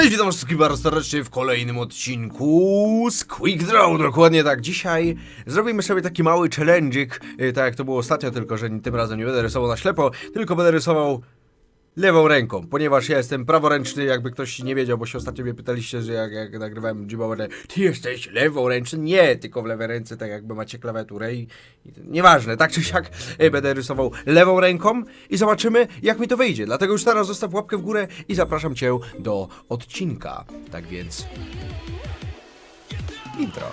Cześć, witam wszystkich bardzo serdecznie w kolejnym odcinku z Quick Draw, dokładnie tak. Dzisiaj zrobimy sobie taki mały challenge'ik, y, tak jak to było ostatnio, tylko że tym razem nie będę rysował na ślepo, tylko będę rysował lewą ręką, ponieważ ja jestem praworęczny, jakby ktoś nie wiedział, bo się ostatnio mnie pytaliście, że jak, jak nagrywałem Jimmy ty jesteś lewą-ręczny? Nie, tylko w lewej ręce, tak jakby macie klawiaturę i, i nieważne, tak czy siak e, będę rysował lewą ręką i zobaczymy, jak mi to wyjdzie. Dlatego już teraz zostaw łapkę w górę i zapraszam cię do odcinka. Tak więc... Intro.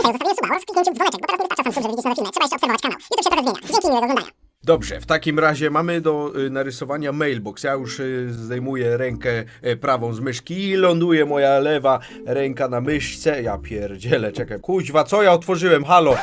Suba oraz w dzwoneczek, bo teraz nie wystarcza żeby widzieć nowe filmy. Trzeba jeszcze obserwować kanał. YouTube się zmienia. Dzięki miłego oglądania. Dobrze, w takim razie mamy do y, narysowania mailbox. Ja już y, zdejmuję rękę y, prawą z myszki i ląduje moja lewa ręka na myszce. Ja pierdzielę, czekaj. Kuźwa, co ja otworzyłem? Halo!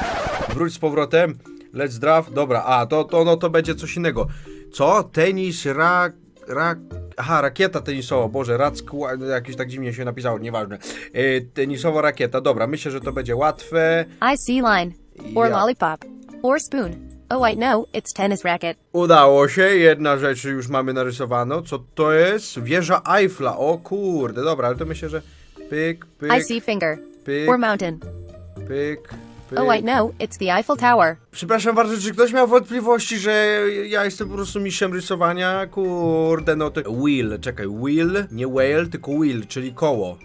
Wróć z powrotem. Let's draft. Dobra, a to, to, no, to będzie coś innego. Co? Tenis, rak... rak... Aha, rakieta tenisowa, Boże, racku, jakieś tak dziwnie się napisało, nieważne. Y, tenisowa rakieta, dobra, myślę, że to będzie łatwe. I see line. Or Yeah. lollipop. Or spoon. Oh wait, no, it's tennis racket. Udało się, jedna rzecz już mamy narysowaną. Co to jest? Wieża Eiffla. O kurde, dobra, ale to myślę, że pyk, pyk, I see finger. pyk, Or mountain. pyk, pyk. Oh wait, no, it's the Eiffel Tower. Przepraszam bardzo, czy ktoś miał wątpliwości, że ja jestem po prostu mistrzem rysowania? Kurde, no to... Wheel, czekaj, wheel, nie whale, tylko wheel, czyli koło.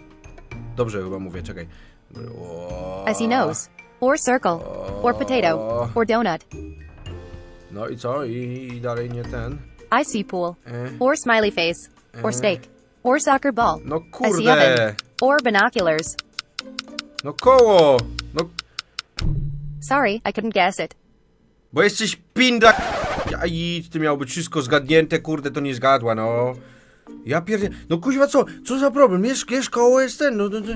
Dobrze chyba mówię, czekaj. O, I see nose. Or circle. Or potato. Or donut. No i co? I, I dalej nie ten. I see pool. E. Or smiley face. Or steak. Or soccer ball. No I see oven. kurde. Or binoculars. No koło. No Sorry, I couldn't guess it. Bo jesteś pinda... Ja idź, ty miało być wszystko zgadnięte, kurde, to nie zgadła, no. Ja pierdolę... No kuźwa, co? Co za problem? Jest, jest koło, jest ten, no... no, no.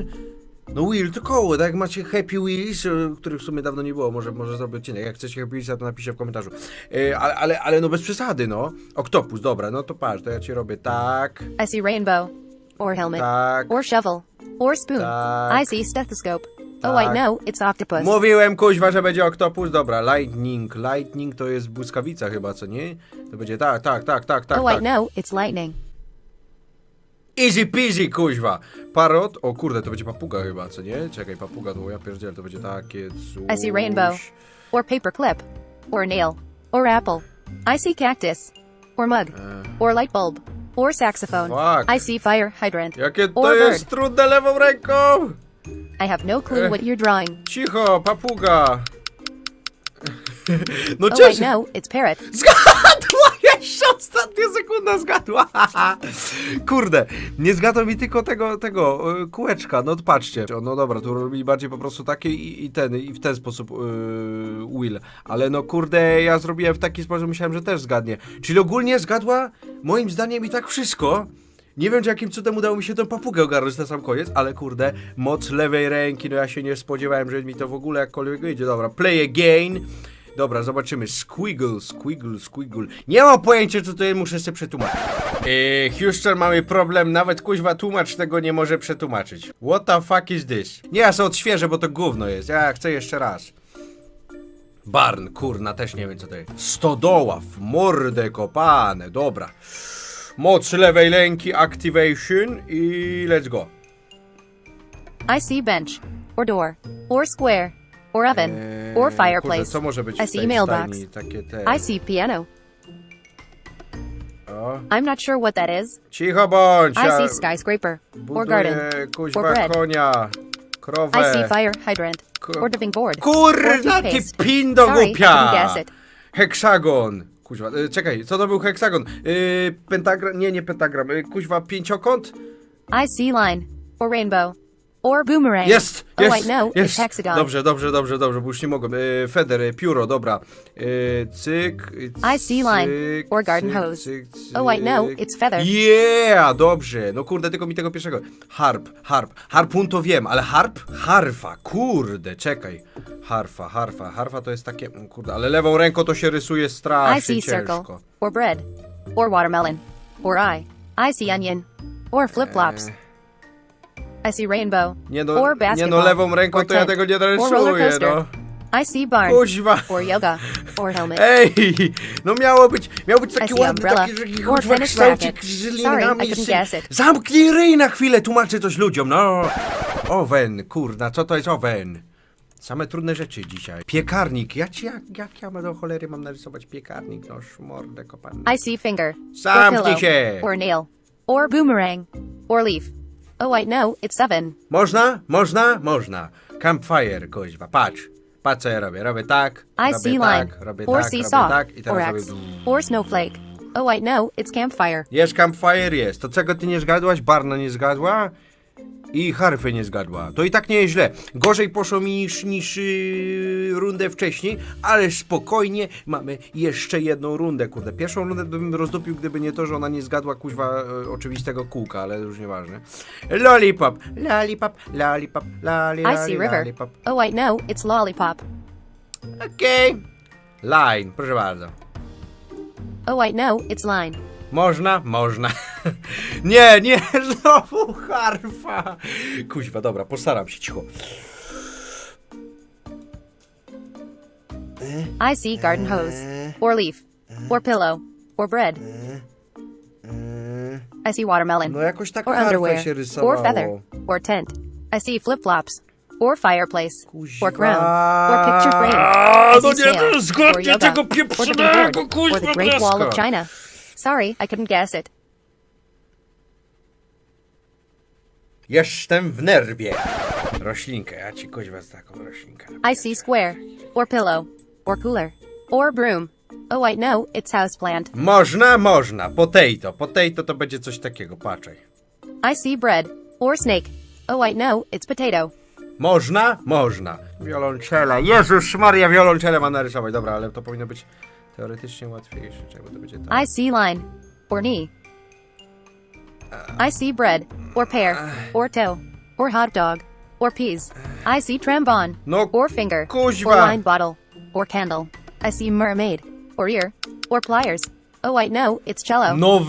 No Will to koło, tak jak macie Happy Wheels, e, których w sumie dawno nie było, może, może zrobię odcinek, jak chcecie Happy Wheelsa to napiszcie w komentarzu. E, ale, ale, ale no bez przesady, no. Oktopus, dobra, no to patrz, to ja ci robię tak, I see rainbow. Or helmet. tak. Or shovel. Or spoon. Tak. I see stethoscope. Oh wait, Tak. no, it's octopus. Mówiłem kuźwa, że będzie oktopus, dobra, lightning, lightning to jest błyskawica chyba, co nie? To będzie tak, tak, tak, tak, tak, oh tak. no, it's lightning. Easy peasy, kuźwa. Parrot, o kurde, to będzie papuga chyba, co nie? Czekaj, papuga, to ja pierdzielę, to będzie takie coś. I see rainbow. Or paper clip. Or nail. Or apple. I see cactus. Or mug. Or light bulb. Or saxophone. Fuck. I see fire hydrant. Jakie to Or jest bird. trudne lewą ręką! I have no clue Eh. what you're drawing. Cicho, papuga. No Oh wait, no, it's parrot. Zgadła! Jeszcze ostatnia sekunda zgadła! Kurde, nie zgadła mi tylko tego, tego y, kółeczka, no patrzcie. No dobra, tu robili bardziej po prostu takie i, i ten, i w ten sposób yy, Will. Ale no kurde, ja zrobiłem w taki sposób, myślałem, że też zgadnie. Czyli ogólnie zgadła moim zdaniem i tak wszystko. Nie wiem, czy jakim cudem udało mi się tę papugę ogarnąć na sam koniec, ale kurde, moc lewej ręki, no ja się nie spodziewałem, że mi to w ogóle jakkolwiek wyjdzie. Dobra, play again. Dobra, zobaczymy. Squiggle, squiggle, squiggle. Nie mam pojęcia, co jest, muszę sobie przetłumaczyć. Eee, Houston, mamy problem, nawet kuźwa tłumacz tego nie może przetłumaczyć. What the fuck is this? Nie, ja sobie odświeżę, bo to gówno jest. Ja chcę jeszcze raz. Barn, kurna, też nie wiem co to jest. Stodoła, w mordę kopane, dobra. Moc lewej ręki, activation i let's go. I see bench. Or door. Or square. Or oven. Eee, or fireplace. co może być I see mailbox. stajni? Te... I see piano. O. I'm not sure what that is. Cicho bądź! I see skyscraper. Or garden. Or bread. konia, krowę. I see fire hydrant. Ku- Or dipping board. Kurna, Or ty toothpaste. pindo Sorry, I głupia! couldn't guess it. Heksagon. Kuźwa, y, czekaj, co to był heksagon? Y, pentagram, nie, nie pentagram, y, kuźwa pięciokąt? I see line. Or rainbow. Or boomerang. Jest, Oh jest, wait, no, jest. it's hexagon. Dobrze, dobrze, dobrze, dobrze, bo już nie mogłem. Y, feder, y, pióro, dobra. Y, cyk, y, I see line. cyk, Or garden cyk, hose. cyk, Oh wait, no, it's feather. Yeah, dobrze. No kurde, tylko mi tego pierwszego. Harp, harp. Harpun to wiem, ale harp? Harfa, kurde, czekaj. Harfa, harfa, harfa to jest takie, mm, kurde, ale lewą ręką to się rysuje I strasznie see circle. ciężko. Or bread. Or watermelon. Or eye. I see onion. Or flip flops. I see rainbow. Nie no, or nie basketball. no, lewą ręką to ja tego nie narysuję, no. I see barn. Kuźwa. Or yoga. Or helmet. Ej, no miało być, miał być taki ładny, umbrella. taki, kuźwa kształcik z linami. Zamknij ryj na chwilę, tłumaczę coś ludziom, no. Owen, kurna, co to jest owen? Same trudne rzeczy dzisiaj. Piekarnik, ja ci, jak, jak ja do cholery mam narysować piekarnik, no szmordę kopanny. I see finger. Zamknij się. Or nail. Or boomerang. Or leaf. Oh wait, no, it's seven. Można? Można? Można. Campfire, kuźwa, patrz. Patrz co ja robię, robię tak, I robię see tak, line. robię Or tak, robię seesaw. tak i Or teraz X. robię... Or snowflake. Oh wait, no, it's campfire. Jest campfire, jest. To czego ty nie zgadłaś? Barna nie zgadła i harfy nie zgadła. To i tak nie jest źle. Gorzej poszło mi niż, niż yy, rundę wcześniej, ale spokojnie mamy jeszcze jedną rundę, kurde. Pierwszą rundę bym rozdupił, gdyby nie to, że ona nie zgadła kuźwa e, oczywistego kółka, ale już nieważne. Lollipop, lollipop, lollipop, lolli, I see river. lollipop. Oh wait, no, it's lollipop. Okej. Line, proszę bardzo. Oh wait, no, it's line. Można? Można. nie, nie, znowu harfa. Kuźwa, dobra, postaram się cicho. I see garden hose. Or leaf. Or pillow. Or bread. I see watermelon. No jakoś tak Or harfa underwear. się Or rysowało. feather. Or tent. I see flip flops. Or fireplace. Kuźwa. Or crown. Or picture frame. I no see nie, to zgodnie Or yoga. tego Or the pieprzonego, board. Or the Great Wall of. China. Sorry, I couldn't guess it. Jestem w nerwie. Roślinkę, ja ci kuźwa z taką roślinkę. I see square. Or pillow. Or cooler. Or broom. Oh wait, no, it's houseplant. Można, można. Potato. Potato to będzie coś takiego, patrzaj. I see bread. Or snake. Oh wait, no, it's potato. Można? Można. Wiolonczela. Jezus Maria, wiolonczele mam narysować. Dobra, ale to powinno być teoretycznie. Czego to będzie? I see line. Or knee. I see bread. Or pear. Or toe. Or hot dog. Or peas. I see trombone. No, Or finger. kuźwa. Or line bottle. Or candle. I see mermaid. Or ear. Or pliers. Oh I know, it's cello. No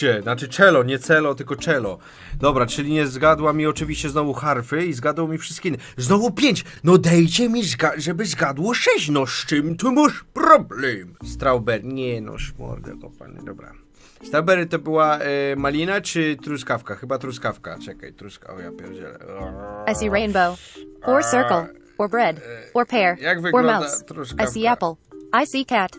wreszcie! Znaczy cello, nie celo, tylko cello. Dobra, czyli nie zgadła mi oczywiście znowu harfy i zgadł mi wszystkie inne. Znowu pięć! No dejcie mi, zga- żeby zgadło sześć! No z czym tu masz problem? Strawberry, nie no, szmordę kopany, dobra. Strawberry to była e, malina czy truskawka? Chyba truskawka. Czekaj, truska, o ja pierdzielę. I see rainbow. Or circle. Or bread. Or pear. jak Or wygląda mouse. I truskawka? see apple. I see cat.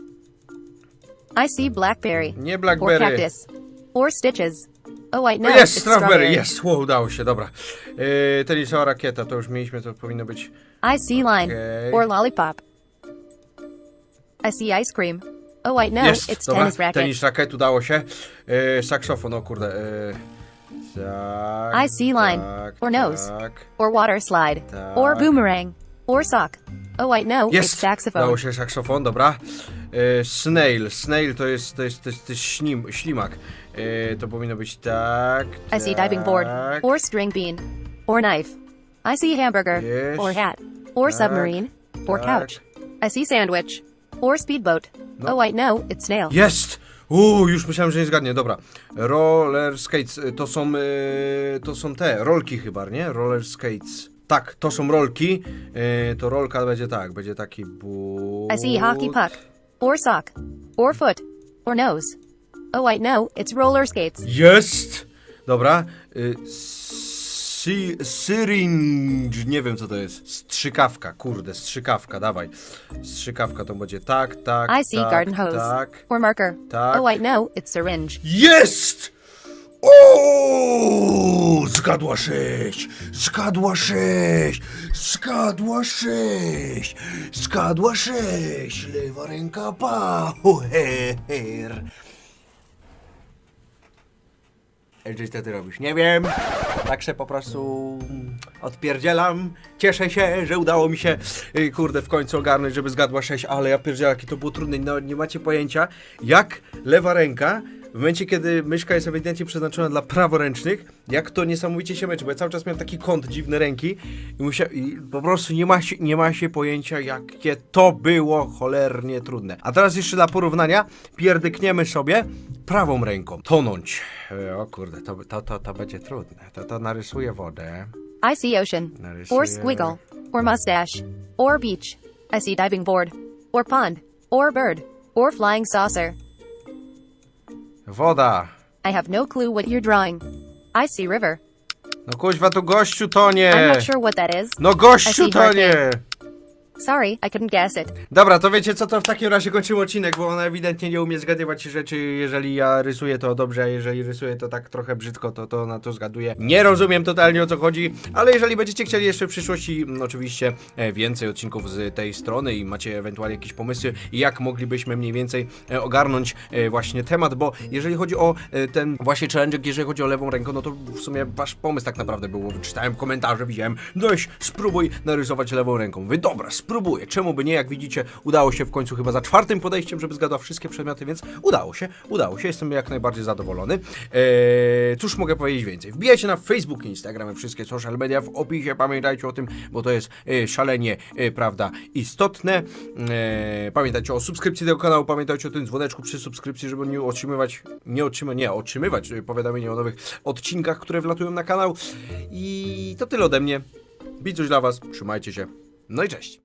I see blackberry. Nie Or blackberry. cactus. Or stitches. Oh no, No jest, strawberry, jest, Ło, udało się, dobra. Yy, tenisowa rakieta, to już mieliśmy, to powinno być... I see line. Okay. Or lollipop. I see ice cream. Oh wait, no, jest, it's dobra, tennis racket. tenis rakiet, udało się. Yy, saksofon, o kurde. Yy, tak, I see line. Tak, Or nose. Tak. Or water slide. Or Tak. boomerang. Or sock. Oh wait, no, it's Jest, saxophone. udało się saksofon, dobra. Yy, snail, snail to jest, to jest, to jest, to jest ślim, ślimak. Yy, to powinno być tak, I see diving board. tak. Or string bean. Or knife. I see hamburger. Yes. Or hat. Or Tak. submarine. Or Tak. couch. I see sandwich. Or speedboat. Oh wait, no, it's snail. Jest! Uuu, już myślałem, że nie zgadnie. Dobra. Roller skates y, to są y, to są te rolki chyba, nie? Roller skates. Tak, to są rolki. Y, to rolka będzie tak, będzie taki bu. I see hockey puck. Or sock. Or foot. Or nose. Oh wait, no, it's roller skates. Jest! Dobra. Y, si, syringe, nie wiem co to jest. Strzykawka, kurde, strzykawka, dawaj. Strzykawka to będzie tak, tak, I see tak, garden hose. tak. Or marker. Tak. Oh wait, no, it's syringe. Jest! O! Zgadła sześć! Zgadła sześć! Zgadła sześć! Zgadła sześć! Lewa ręka power! Ej, co ty robisz? Nie wiem. Tak się po prostu odpierdzielam. Cieszę się, że udało mi się, y, kurde, w końcu ogarnąć, żeby zgadła 6, ale ja pierdzielam, jakie to było trudne. No, nie macie pojęcia, jak lewa ręka, w momencie, kiedy myszka jest ewidentnie przeznaczona dla praworęcznych, jak to niesamowicie się męczy, bo ja cały czas miałem taki kąt dziwny ręki i, musia, i po prostu nie ma, się, nie ma się pojęcia, jakie to było cholernie trudne. A teraz jeszcze dla porównania pierdykniemy sobie prawą ręką. Tonąć. E, O kurde, to, to, to, to będzie trudne. To, to narysuję wodę. I see ocean. Or squiggle. Or mustache. Or beach. I see diving board. Or pond. Or bird. Or flying saucer. Woda. I have no clue what you're drawing. I see river. No kuźwa, to gościu I'm tonie. not sure what that is. No gościu see hurricane. Sorry, I couldn't guess it. Dobra, to wiecie co, to w takim razie kończymy odcinek, bo ona ewidentnie nie umie zgadywać rzeczy, jeżeli ja rysuję to dobrze, a jeżeli rysuję to tak trochę brzydko, to to na to zgaduję. Nie rozumiem totalnie o co chodzi, ale jeżeli będziecie chcieli jeszcze w przyszłości, mm, oczywiście e, więcej odcinków z tej strony i macie ewentualnie jakieś pomysły, jak moglibyśmy mniej więcej e, ogarnąć e, właśnie temat, bo jeżeli chodzi o ten właśnie challenge, jeżeli chodzi o lewą rękę, no to w sumie wasz pomysł tak naprawdę był, czytałem komentarze, widziałem, dość, spróbuj narysować lewą ręką. Wy dobra, spróbuję, czemu by nie, jak widzicie, udało się w końcu chyba za czwartym podejściem, żeby zgadła wszystkie przedmioty, więc udało się, udało się, jestem jak najbardziej zadowolony. Eee, cóż mogę powiedzieć więcej? Wbijajcie na Facebook, Instagram, wszystkie social media w opisie, pamiętajcie o tym, bo to jest e, szalenie, e, prawda, istotne. E, pamiętajcie o subskrypcji tego kanału, pamiętajcie o tym dzwoneczku przy subskrypcji, żeby nie otrzymywać, nie otrzymać, nie, otrzymywać e, powiadomienia o nowych odcinkach, które wlatują na kanał. I to tyle ode mnie. Bicuś dla was, trzymajcie się, no i cześć.